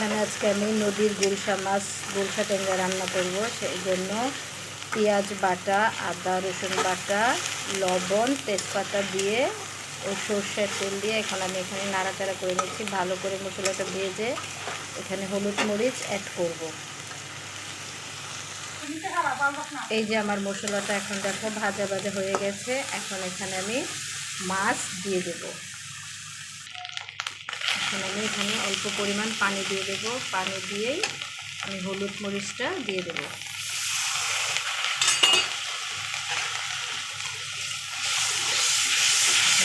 এখানে আজকে আমি নদীর গুলশা মাছ, গুলশা ট্যাংরা রান্না করব। সেই জন্য পেঁয়াজ বাটা, আদা, রসুন বাটা, লবণ, তেজপাতা দিয়ে ও সর্ষের তেল দিয়ে এখন আমি এখানে নাড়াচাড়া করে নিচ্ছি। ভালো করে মশলাটা ভেজে এখানে হলুদ মরিচ অ্যাড করব। এই যে আমার মশলাটা এখন দেখো, ভাজা ভাজা হয়ে গেছে। এখন এখানে আমি মাছ দিয়ে দেবো। এখন অল্প পরিমাণ পানি দিয়ে দেব। পানি দিয়েই আমি হলুদ মরিচটা দিয়ে দেব।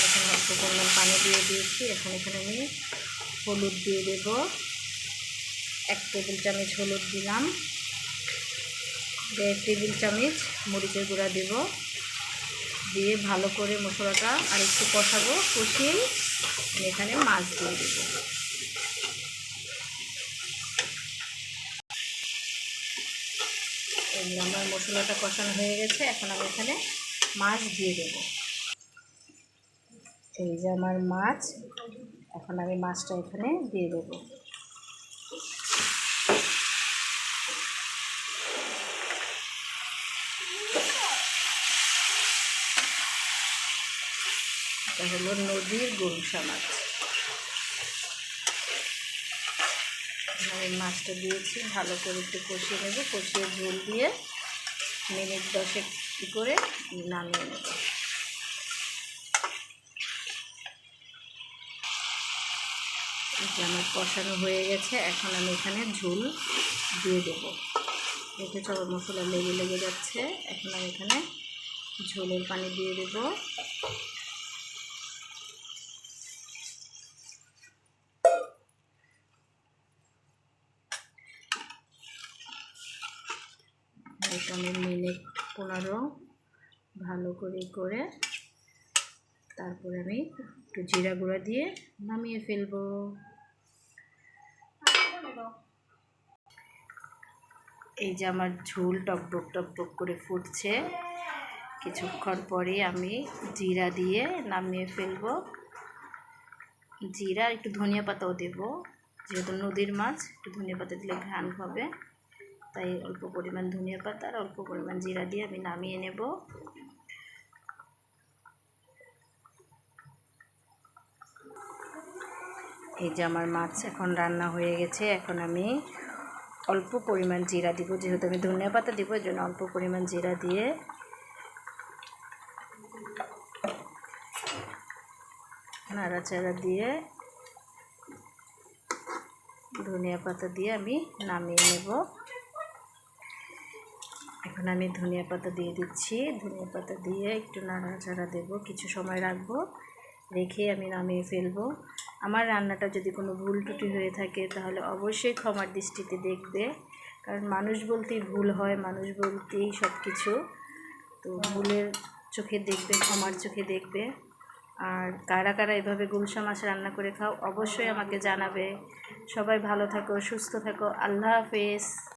এখানে অল্প পরিমাণ পানি দিয়ে দিয়েছি। এখন এখানে আমি হলুদ দিয়ে দেব। এক টেবিল চামচ হলুদ দিলাম। দেড় টেবিল চামচ মরিচের গুঁড়া দেব। দিয়ে ভালো করে মশলাটা আর একটু কষাবো। কষিয়েই এখানে মাছ দিয়ে দেবো এই যে আমার মশলাটা কষানো হয়ে গেছে। এখন আমি এখানে মাছ দিয়ে দেবো। এই যে আমার মাছ, এখন আমি মাছটা এখানে দিয়ে দেবো। এটা হলো নদীর গরুসা মাছ। আমি মাছটা দিয়েছি, ভালো করে একটু কষিয়ে নেব। কষিয়ে ঝোল দিয়ে মিনিট দশেক করে নামিয়ে নেব। আমার কষানো হয়ে গেছে, এখন আমি এখানে ঝোল দিয়ে দেবো। এতে সব মশলা লেগে লেগে যাচ্ছে, এখন আমি এখানে ঝোলের পানি দিয়ে দেবো। আমি মিনিট, পনেরো, ভালো করে করে তারপরে আমি একটু জিরা গুঁড়া দিয়ে নামিয়ে ফেলব। এই যে আমার ঝোল টকবক টকবক করে ফুটছে। কিছুক্ষণ পরে আমি জিরা দিয়ে নামিয়ে ফেলব। জিরা একটু ধনিয়া পাতাও দেবো, যেহেতু নদীর মাছ, একটু ধনিয়া পাতা দিলে ঘ্রাণ হবে। তাই অল্প পরিমাণ ধনিয়া পাতা আর অল্প পরিমাণ জিরা দিয়ে আমি নামিয়ে নেব। এই যে আমার মাছ এখন রান্না হয়ে গেছে, এখন আমি অল্প পরিমাণ জিরা দিব, যেহেতু আমি ধনিয়া পাতা দিব, এই জন্য অল্প পরিমাণ জিরা দিয়ে নাড়াচাড়া দিয়ে ধনিয়া পাতা দিয়ে আমি নামিয়ে নেব। এখন আমি ধনিয়া পাতা দিয়ে দিচ্ছি। ধনিয়া পাতা দিয়ে একটু নাড়াচাড়া দেব, কিছু সময় রাখব। রেখে আমি নামিয়ে ফেলব। আমার রান্নাটা যদি কোনো ভুল টুটি হয়ে থাকে, তাহলে অবশ্যই ক্ষমার দৃষ্টিতে দেখবে। কারণ মানুষ বলতেই ভুল হয়, মানুষ বলতেই সব কিছু তো ভুলের চোখে দেখবে, ক্ষমার চোখে দেখবে। আর কারা কারা এভাবে গুলশা মাছ রান্না করে খাও, অবশ্যই আমাকে জানাবে। সবাই ভালো থাকো, সুস্থ থাকো, আল্লাহ হাফেজ।